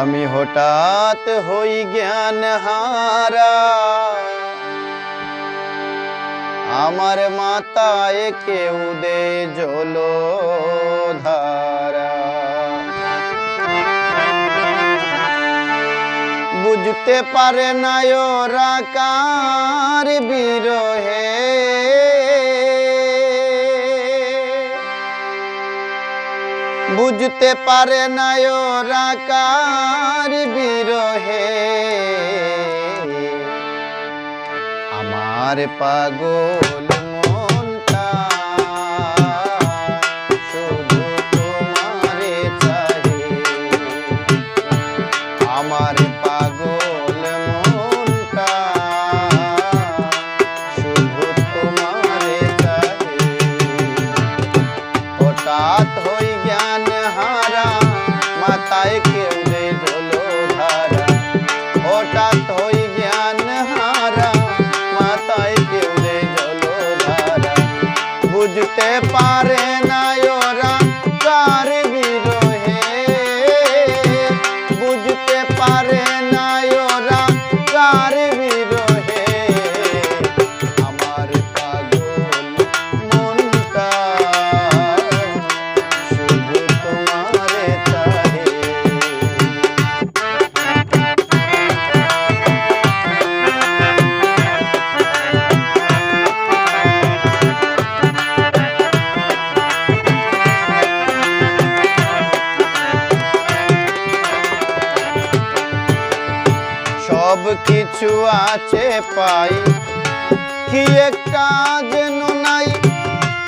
আমি হঠাৎ হই জ্ঞান হারা। আমার মাতায় কেউ দে জল ধারা। বুঝতে পারে না ওরা কার বিরহে। বুঝতে পারে না ওরা কার বিরহে। আমার পাগল বুঝতে কিছু পাই। কি একটা যেন নাই,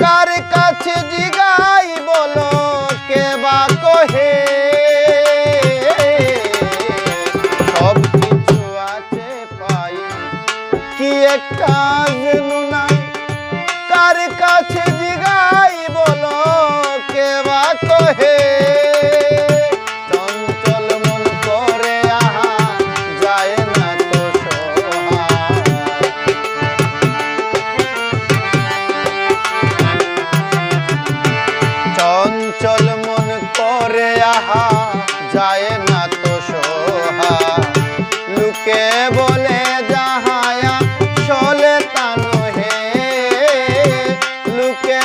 কার কাছে জিগাই বলো, কে বা কহে? সব কিছু আছে পাই। কি একটা যেন নাই, কার কাছে লুকে বলে যাহায়া চলে হে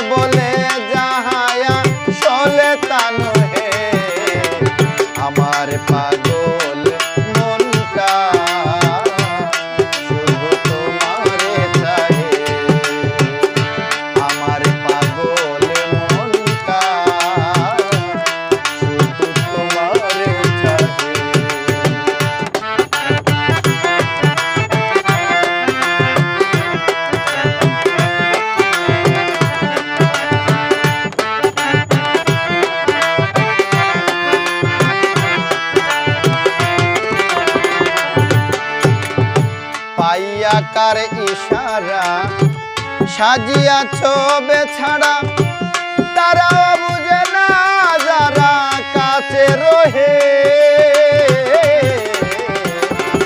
বলে যাহায়া চলে আমার পাইয়া কার ইশারা সাজিয়াছ বেছাড়া তারাও বুঝে না যারা কাছে রহে।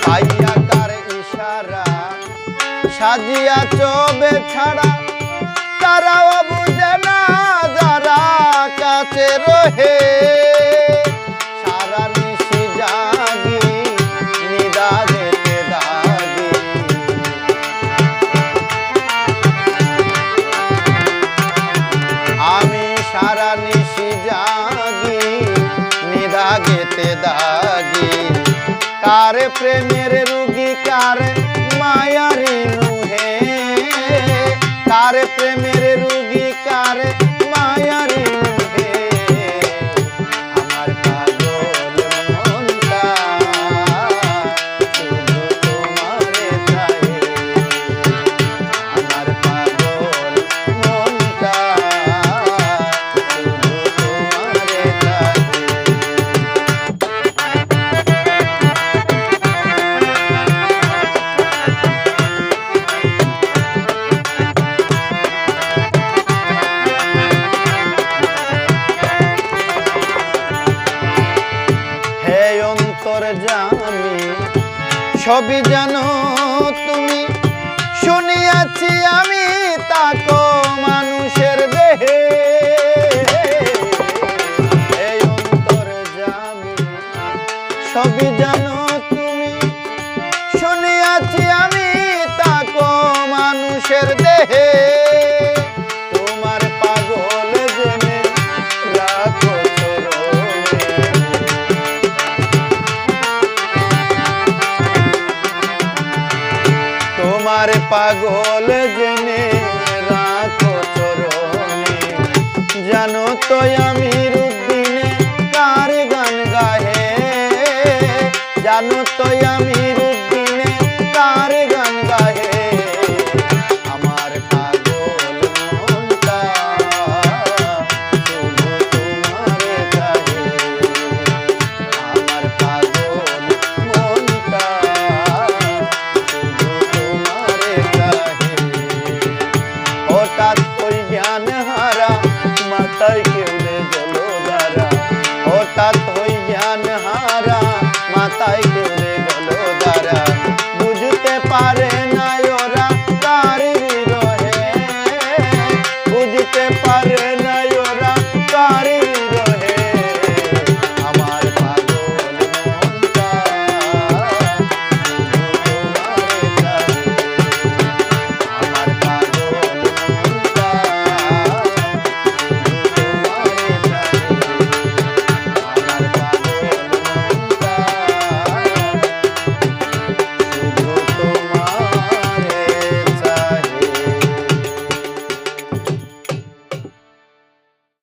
পাইয়া কার ইশারা সাজিয়াছ বেছাড়া তারাও বুঝে না যারা কাছে রহে। কার প্রেমের রুগী কার মায়ারি নুহে কার প্রেমের সবই জানো তুমি। শুনিয়াছি আমি তাকো মানুষের দেহে। এই অন্তর জানি সবই জানো তুমি। শুনিয়াছি আমি তাকো মানুষের দেহে। আমার পাগল জেনে রাখো চরণে। জানো তো আমি রুদ্দিনে কার গান গাহে? জানো তো আমি